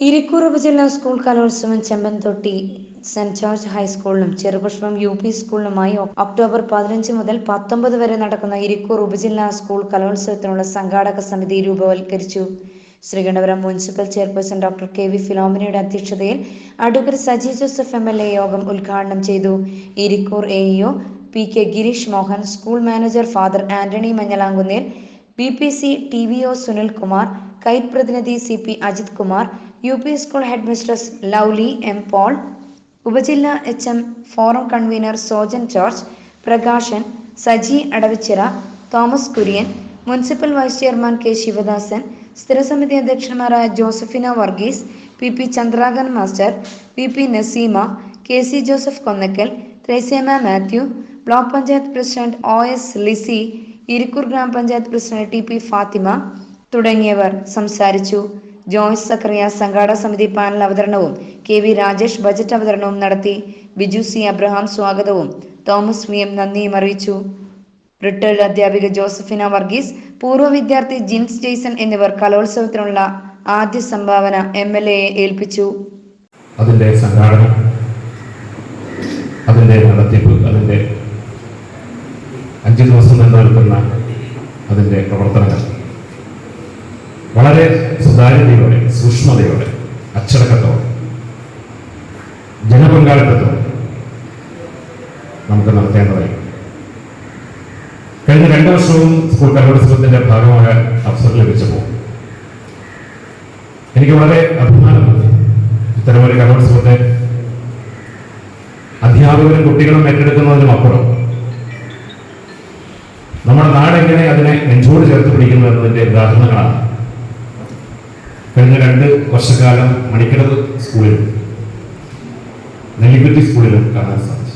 ഇരിക്കൂർ ഉപജില്ലാ സ്കൂൾ കലോത്സവം Chempanthotti saint George ഹൈസ്കൂളിലും ചെറുപുഷ്പം യു പി സ്കൂളിലുമായി ഒക്ടോബർ പതിനഞ്ച് മുതൽ പത്തൊമ്പത് വരെ നടക്കുന്ന ഇരിക്കൂർ ഉപജില്ലാ സ്കൂൾ കലോത്സവത്തിനുള്ള സംഘാടക സമിതി രൂപവൽക്കരിച്ചു. Sreekandapuram municipal chairperson doctor K V ഫിലോമിനയുടെ അധ്യക്ഷതയിൽ advocate Saji Joseph M L A യോഗം ഉദ്ഘാടനം ചെയ്തു. Irikkur A EO P K Girish Mohan school manager father Antony Manjalankunnel B P C T V O Sunilkumar KITE പ്രതിനിധി C P Ajith Kumar U P school head mistress Lovely M Paul ഉപജില്ലാ H M forum convener Sojan George Prakashan Saji Adavichira Thomas Kurian municipal vice chairman K Sivadasan സ്ഥിരസമിതി അധ്യക്ഷന്മാരായ Josephina Varghese P P Chandrakan master P P Naseema K C Joseph Konnakkal Threasyamma Mathew block panchayat president O S Lizy Irikkur ഗ്രാമപഞ്ചായത്ത് president T P Fathima തുടങ്ങിയവർ സംസാരിച്ചു. ജോയ്സ് സക്രിയ സംഘാടക സമിതി panel അവതരണവും K V Rajesh budget അവതരണവും നടത്തി. Biju C Abraham സ്വാഗതവും. Thomas V M നന്ദിയും അറിയിച്ചു. റിട്ടേർഡ് അധ്യാപിക ജോസഫിന വർഗീസ് പൂർവ വിദ്യാർത്ഥി ജിൻസ് ജെയ്സൺ എന്നിവർ കലോത്സവത്തിനുള്ള ആദ്യ സംഭാവന എം എൽ എയെ ഏൽപ്പിച്ചു. അതിന്റെ സംഘാടനം അതിന്റെ നടത്തിപ്പ് അതിന്റെ അഞ്ച് ദിവസം നിലനിൽക്കുന്ന അതിന്റെ പ്രവർത്തനങ്ങൾ. വളരെ സുതാര്യതയോടെ സൂക്ഷ്മതയോടെ അച്ചടക്കത്തോടെ ജനപങ്കാളിത്തത്തോടെ നമുക്ക് നടത്തേണ്ടതായി. കഴിഞ്ഞ രണ്ട് വർഷവും സ്കൂൾ കലോത്സവത്തിന്റെ ഭാഗമായ അവസരം ലഭിച്ചപ്പോൾ എനിക്ക് വളരെ അഭിമാനമുണ്ട്. ഇത്തരമൊരു കലോത്സവത്തെ അധ്യാപകരും കുട്ടികളും ഏറ്റെടുക്കുന്നതിനും അപ്പുറം നമ്മുടെ നാടെങ്ങനെ അതിനെ നെഞ്ചോട് ചേർത്ത് പിടിക്കുന്നു എന്നതിന്റെ ഉദാഹരണങ്ങളാണ് കഴിഞ്ഞ രണ്ട് വർഷക്കാലം മണിക്കടവ് സ്കൂളിലും നെല്ലിക്കുറ്റി സ്കൂളിലും കാണാൻ സാധിച്ചു.